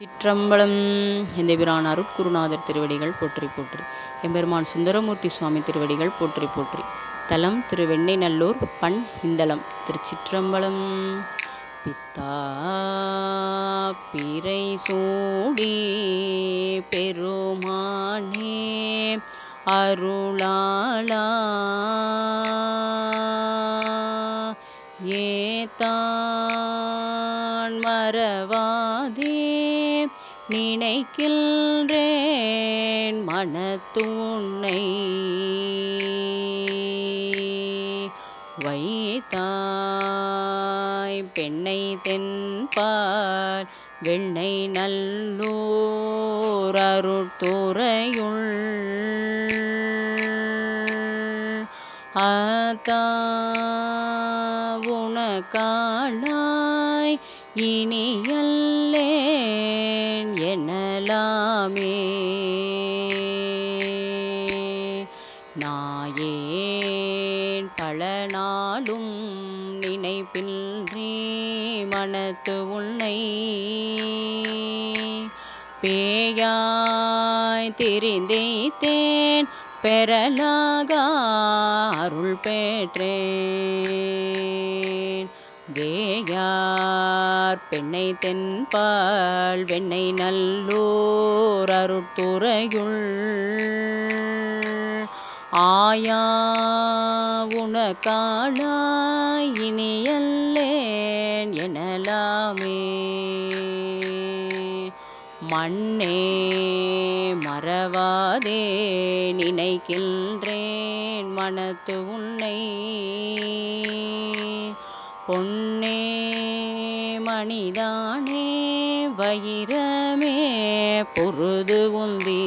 சிற்றம்பலம். எந்தபிரான் அருட்குருநாதர் திருவடிகள் போற்றி போற்றி. எம்பெருமான் சுந்தரமூர்த்தி சுவாமி திருவடிகள் போற்றி போற்றி. தலம் திருவெண்ணெய்நல்லூர் பண் இந்தளம் திருச்சிற்றம்பலம் பித்தா பிறை சூடி பெருமானே அருளாளா. ஏத்தான் மறவாதே நினைக்கின்றேன் மனத்துன்னை. வைத்தாய் பெண்ணை தென்பார் வெண்ணை நல்லூர் அருட்துறையுள் ஆத்தா உனக்காளாய் இனியல்லே எனலாமே நாயேன் பல நாளும் நினைப்பின்றி மனத்து உன்னை பேயாய் தெரிந்தேன் பெறலாக அருள் பெற்றேன். வேயார் பெண்ணை தென்பால் வெண்ணை நல்லூர் அருட்துறையுள். ஆயா உனக்காளாய் இனியல்லேன் எனலாமே. மண்ணே மறவாதே நினைக்கின்றேன் மனத்து உன்னை. பொன்னே மணிதானே வைரமே பொருது உந்தி.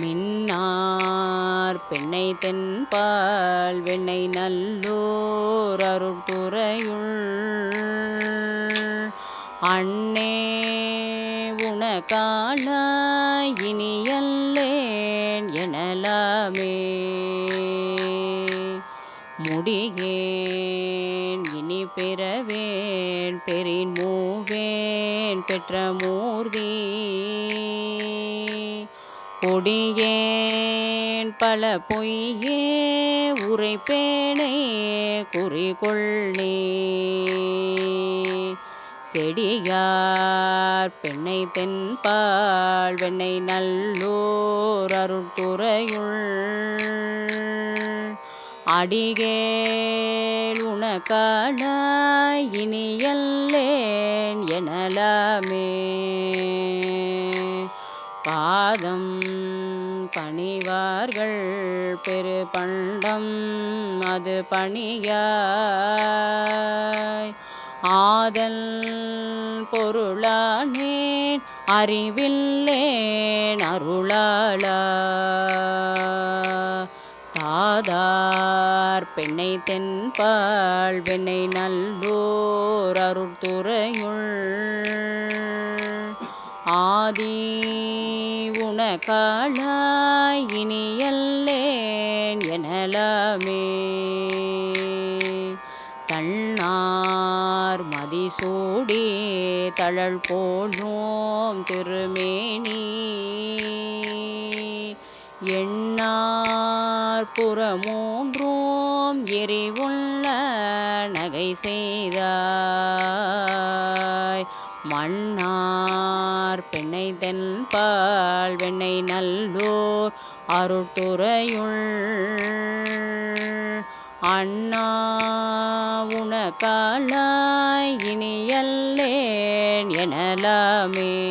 மின்னார் பெண்ணை தென்பால் வெண்ணை நல்லூர் அருட்துறையுள் அண்ணே உனக்காளாய் அடியேன் இனி பெறவேன் பெறின் மூவேன் பெற்ற மூர்த்தி. கொடியேன் பல பொய்யே உரைப்பேனே குறிகொள்ளே செடியார் பெண்ணை தென்பால் வெண்ணை நல்லூர் அருட்துறையுள் அடிகேள் உனக்கான இனியல்லேன் எனலாமே. பாதம் பணிவார்கள் பெரு பண்டம் அது பணியாய். ஆதல் பொருளானேன் அறிவில்லேன் அருளாளா. பெண்ணை தென்பால் வெண்ணை நல்லோர் அருட்துறையுள். ஆதி உனக்காளாய் இனியல்லேன் எனலாமே. தன்னார் மதிசூடி தழல் போலும் திருமேனி. எண்ணார் ஓம் எரிவுள்ள நகை செய்தாய். மன்னார் பெண்ணை தென்பால் வெண்ணை நல்லூர் அருட்டுறையுள் அண்ணா உனக்காளாய் இனியல்லேன் எனலாமே.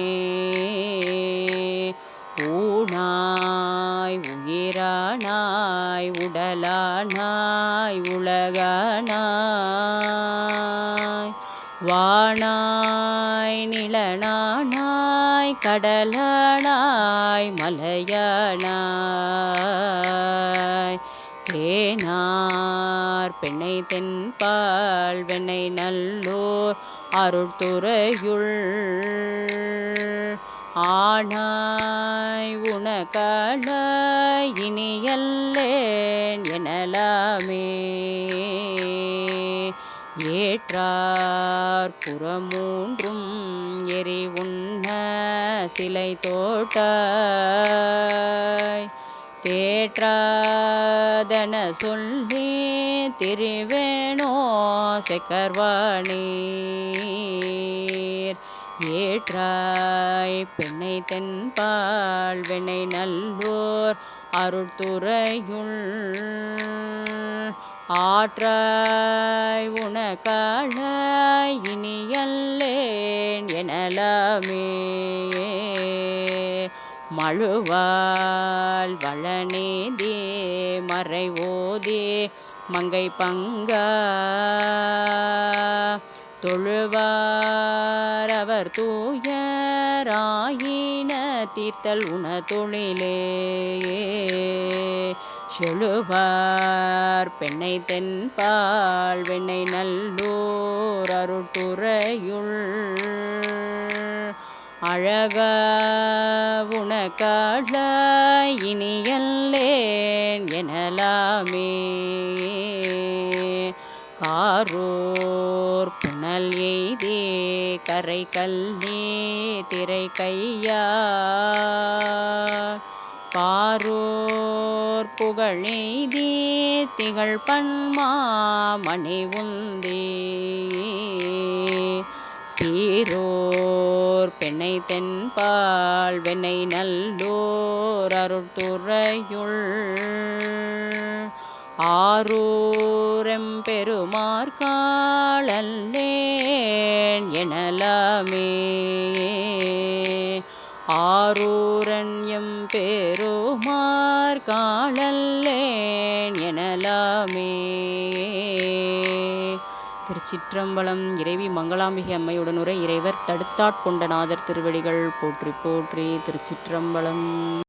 ஊனாய் உயிரானாய் உடலான உலகனாய். வானாய் நிலனானாய் கடலனாய் மலையனாய். தேனார் பெண்ணை தென்பால் வெண்ணை நல்லூர் அருள்துறையுள் ஆனாய் உனக்காளாய் இனியல்லேன் எனலாமே. ஏற்றார் புறமூன்றும் எரி உண்ண சிலை தோட்டாய் தேற்றாதன சொல்லி திருவேணோ செக்கர்வாணீர் ஏற்றாய். பெண்ணை தென்பால் வெண்ணை நல்லோர் அருட்துறையுள் ஆற்றாய். உனக்காளாய் இனியல்லேன் எனலாமே. மழுவால் வளநேதே மறைவோதே மங்கை பங்கா. தொழுவார் அவர் தூயராயின தீர்த்தல் உண தொழிலே. செழுவார் பெண்ணை தென்பால் வெண்ணை நல்லூர் அருட்டுறையுள் அழக உனக்காள இனியல்லே. காரோர் புனல் எய்தே கரை கல்லே திரை கையா பாரோர் புகழெய்தே திகழ் பன்மா மணி உந்தே. சீரோர் பெண்ணை தென்பால் வெண்ணை நல்லோர் அருட்டுறையுள் ஆரூரெம்பெருமார்காளல்லேன் எனலாமே. ஆரூரன் எம் பெருமார் காளல்லேன் எனலாமே. திருச்சிற்றம்பலம் இறைவி மங்களாம்பிகை அம்மையுடனுரை இறைவர் தடுத்தாட்கொண்ட நாதர் திருவடிகள் போற்றி போற்றி திருச்சிற்றம்பலம்.